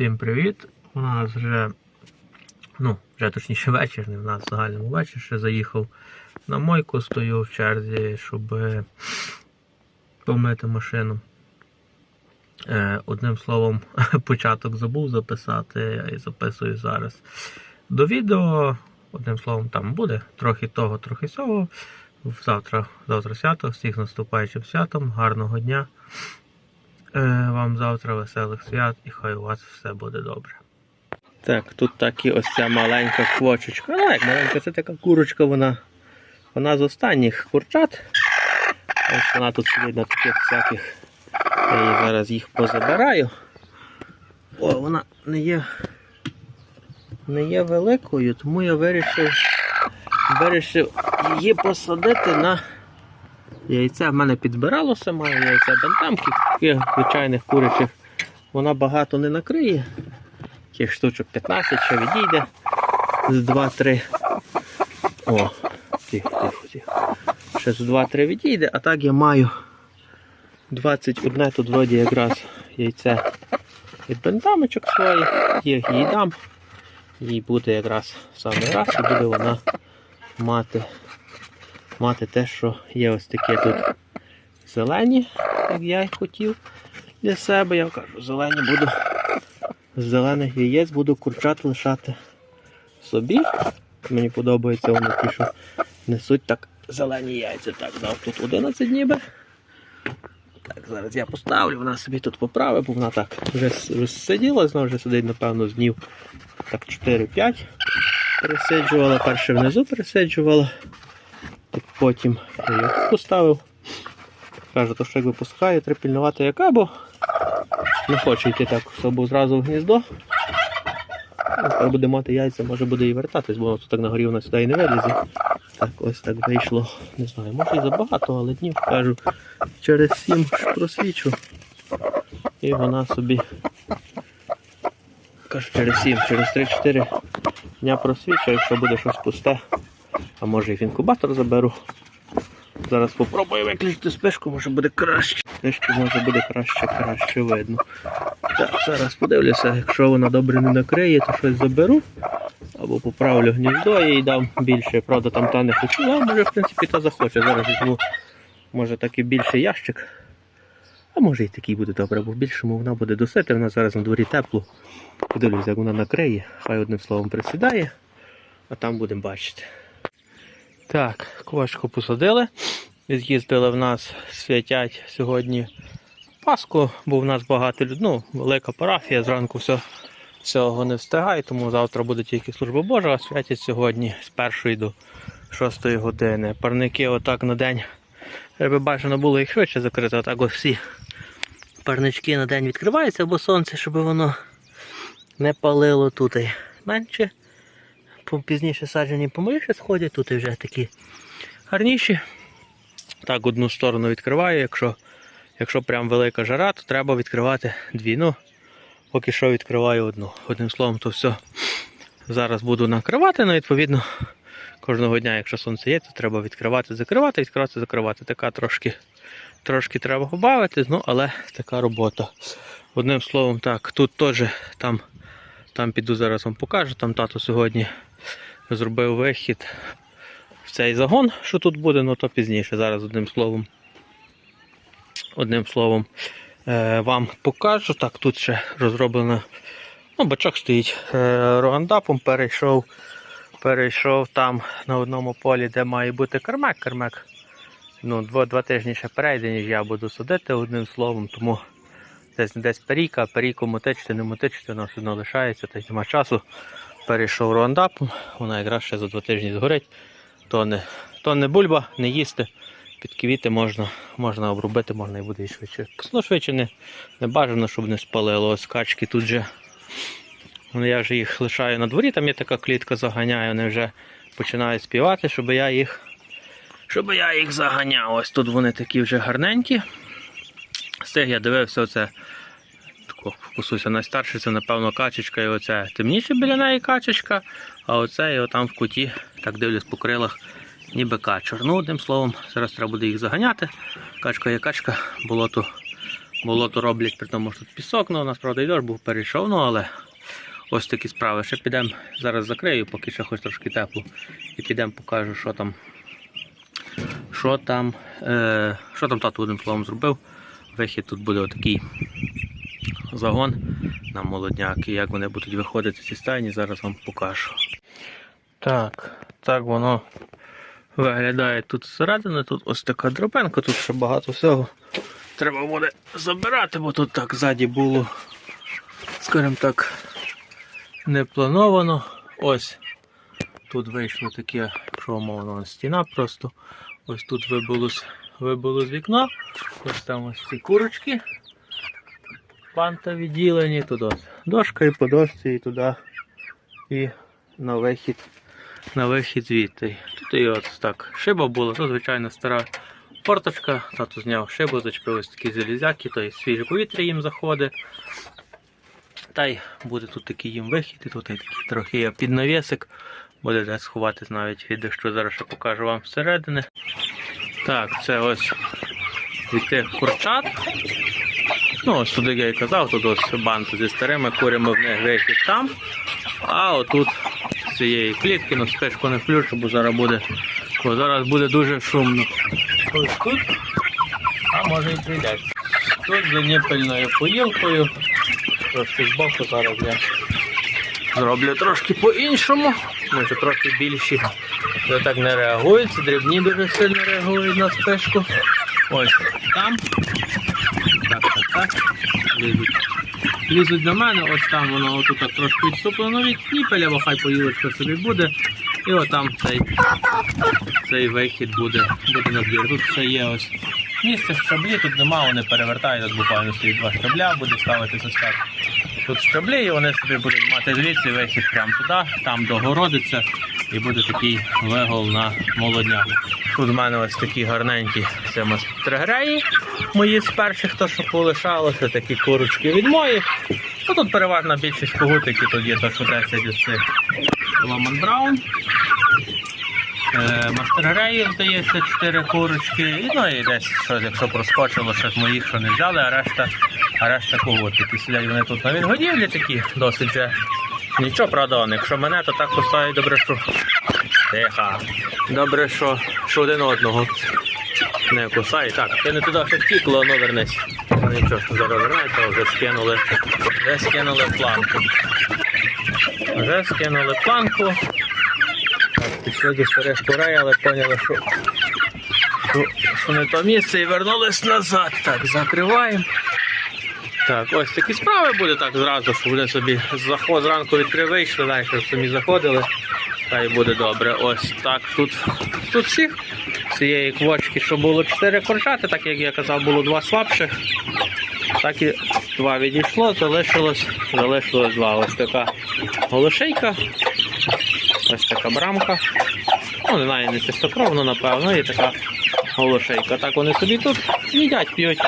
Всім привіт! У нас вже, ну, вже точніше вечір, не в нас в загальному вечір, ще заїхав на мойку, стою в черзі, щоб е, помити машину. Е, Одним словом, початок забув записати і записую зараз. До відео, одним словом, там буде трохи того, трохи сього. Завтра, завтра свято, всіх наступаючим святом, гарного дня. Е, Вам завтра веселих свят і хай у вас все буде добре. Так, тут так і ось ця маленька квочечка. Ну, як маленька, це така курочка, вона, вона з останніх курчат. Ось вона тут на таких всяких. Я зараз їх позабираю. О, вона не є, не є великою, тому я вирішив, вирішив її посадити на яйця. В мене підбиралося, маю яйця бентамки, таких звичайних курячих. Вона багато не накриє. Тих штучок 15 ще відійде з 2-3. О, тихо, тихо, тихо. Ще з 2-3 відійде, а так я маю 21 тут вроді якраз яйце від бентамочок своїх, їх їй дам. Їй буде якраз саме раз і буде вона мати, мати те, що є ось таке тут зелені, як я й хотів для себе. Я кажу, зелені буду з зелених яєць буду курчат лишати собі. Мені подобається вони ті, що несуть так зелені яйця. Так, дав тут 11 ніби. Так, зараз я поставлю, вона собі тут поправить, бо вона так вже розсиділа, знову вже сидить, напевно, з днів так 4-5 пересиджувала. Перше внизу пересиджувала. Потім я її поставив. Каже, то що як випускаю, треба пільнувати яка, бо не хоче йти так особо зразу в гніздо. Тепер буде мати яйця, може буде і вертатись, бо воно так на горі вона сюди і не вилізе. Так, ось так вийшло. Не знаю, може і забагато, але днів кажу. Через 7 ж просвічу. І вона собі. Кажу, через 7, через 3-4 дня просвічу, якщо буде щось пусте. А може і в інкубатор заберу. Зараз спробую виключити спишку, може буде краще. Спишки може буде краще, краще видно. Так, зараз подивлюся, якщо вона добре не накриє, то щось заберу. Або поправлю гніздо і дам більше. Правда, там та не хотіла, а може в принципі та захоче. Зараз візьму, може такий більший ящик. А може і такий буде добре, бо в більшому вона буде досити. Вона зараз на дворі тепло. Подивлюсь, як вона накриє, хай одним словом присідає, а там будемо бачити. Так, квашку посадили. З'їздили в нас, святять сьогодні Пасху, бо в нас багато людей, ну, велика парафія, зранку все, всього не встигає, тому завтра буде тільки служба Божа, а святять сьогодні з першої до 6 години. Парники отак на день. Треба бажано було їх швидше закрити, а так ось всі парнички на день відкриваються, бо сонце, щоб воно не палило тут. Менше. Пізніше саджені помиліше сходять, тут і вже такі гарніші. Так, одну сторону відкриваю, якщо якщо прям велика жара, то треба відкривати дві. Ну, поки що відкриваю одну. Одним словом, то все зараз буду накривати, ну, відповідно, кожного дня, якщо сонце є, то треба відкривати, закривати, відкривати, закривати. Така трошки трошки треба побавити, ну, але така робота. Одним словом, так, тут теж там, там піду зараз вам покажу, там тато сьогодні зробив вихід в цей загон, що тут буде, ну то пізніше. Зараз одним словом. Одним словом е, вам покажу. Так, тут ще розроблено. Ну, бачок стоїть е, рогандапом, перейшов, перейшов там на одному полі, де має бути кермек. Кермек ну, два, два тижні ще перейде, ніж я буду садити одним словом, тому десь десь перійка, перійку мотичити, не мотичити, воно все одно лишається, та й нема часу. Перейшов роандапом, вона якраз ще за два тижні згорить. То не, то не бульба, не їсти. Під квіти можна можна обробити, можна і буде і швидше. Ну, швидше не, не бажано, щоб не спалило. Ось качки тут же. Ну, Я вже їх лишаю на дворі, там є така клітка заганяю, вони вже починають співати, щоб я їх щоб я їх заганяв. Ось тут вони такі вже гарненькі. З цих я дивився, оце тако фокусуюся найстарше, це напевно качечка і оце темніше біля неї качечка, а оце і отам в куті, так дивлюсь по крилах, ніби качур. Ну, одним словом, зараз треба буде їх заганяти. Качка є качка, болото, болото роблять, при тому, що тут пісок, ну у і був перейшов, ну але ось такі справи. Ще підемо, зараз закрию, поки ще хоч трошки тепло. І підемо покажу, що там. Що там, е, що там тато одним словом зробив. Вихід тут буде отакий загон на молодняк. І як вони будуть виходити ці стайні, зараз вам покажу. Так, так воно виглядає тут зсередини. Тут ось така дробенка, тут ще багато всього. Треба буде забирати, бо тут так ззаді було, скажімо так, не плановано. Ось тут вийшло таке, що умовно стіна просто. Ось тут вибило, з- вибило з. Ось там ось ці курочки. Панта відділені, тут дошка і по дошці, і туди. І на вихід. На вихід звідти. Тут і ось так. Шиба була, то звичайно стара форточка. Тато зняв шибу, зачепив ось такі залізяки, то й свіже повітря їм заходить. Та й буде тут такий їм вихід, і тут і такий трохи є під. Буде де сховатись навіть від дощу. Зараз ще покажу вам всередини. Так, це ось від тих курчат. Ну, туди я і казав, тут ось банка зі старими курями в них вихід там. А отут з цієї клітки, ну спешку не включу, бо зараз буде, бо зараз буде дуже шумно. Ось тут, а може і прийдеться. Тут за ніпельною поїлкою. Трошки збоку зараз я зроблю трошки по-іншому. Може трохи більші. Вже так не реагують, дрібні дуже сильно реагують на спешку. Ось там. Так, так, так. Лізуть. Лізуть до мене, ось там воно отут трошки відступлено від ніпеля, бо хай поїлочка собі буде. І отам цей, цей вихід буде, буде на двір. Тут ще є ось місце щаблі, тут нема, вони перевертають, тут буквально стоїть два щабля, буде ставити ось. Тут щаблі, і вони собі будуть мати звідси вихід прямо туди, там догородиться, і буде такий вигол на молодняк. Тут в мене ось такі гарненькі це мої з перших, то що полишалося, такі курочки від моїх. Ну, тут переважна більшість когутики, тут є то, що 10 із цих Ломан Браун. Е, здається, 4 курочки. Ну і десь щось, якщо проскочило, з моїх, що не взяли, а решта, а решта когутики. Сидять вони тут на відгодівлі такі, досить вже. Нічого, правда, якщо мене, то так кусають добре, що. Тихо. Добре, що, що один одного не кусає. Так, ти не туди ще втікло, ну вернись. Ну, Нічого, що зараз вернеться, вже скинули. Вже скинули планку. Вже скинули планку. Так, пішли до старих курей, але поняли, що, що, що не то місце і вернулись назад. Так, закриваємо. Так, ось такі справи буде так зразу, що вони собі заход зранку відкрив, вийшли, далі самі заходили. Та й буде добре. Ось так тут. Тут всіх цієї квочки, що було 4 курчати, так як я казав, було два слабших. Так і два відійшло, залишилось, залишилось два. Ось така голошейка, ось така брамка. Ну, не знаю, не чистокровно, напевно, і така голошейка. Так вони собі тут їдять, п'ють.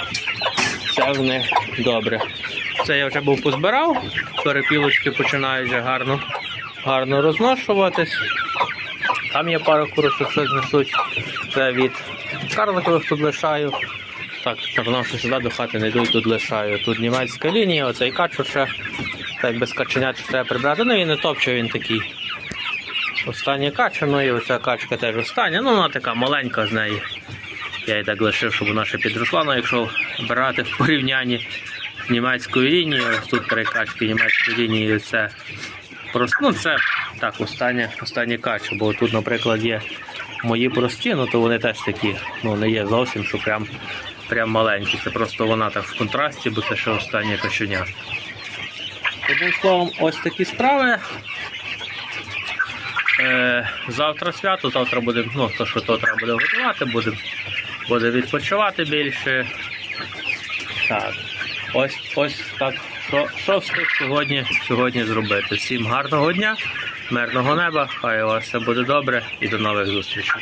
Все в них добре. Це я вже був позбирав, перепілочки починають вже гарно, гарно розношуватись. Там є пара курочок, що знесуть. Це від карликових тут лишаю. Так, напевно, що сюди до хати не йдуть, тут лишаю. Тут німецька лінія, оцей качур ще. Так без каченят треба прибрати. Ну він не топче, він такий. Остання кача, ну і оця качка теж остання. Ну вона така маленька з неї. Я її так лишив, щоб вона ще підросла. Ну якщо брати в порівнянні з німецькою лінією, ось тут три качки німецької лінії, це ну це так, остання, остання кача. Бо тут, наприклад, є мої прості, ну то вони теж такі, ну не є зовсім, що прям, прям маленькі. Це просто вона так в контрасті, бо це ще остання каченя. Одним словом, ось такі справи. Е, завтра свято, завтра буде, ну, то, що то треба буде готувати, буде, буде відпочивати більше. Так. Ось ось так. Що, що встиг сьогодні, сьогодні зробити? Всім гарного дня, мирного неба, хай у вас все буде добре і до нових зустрічей.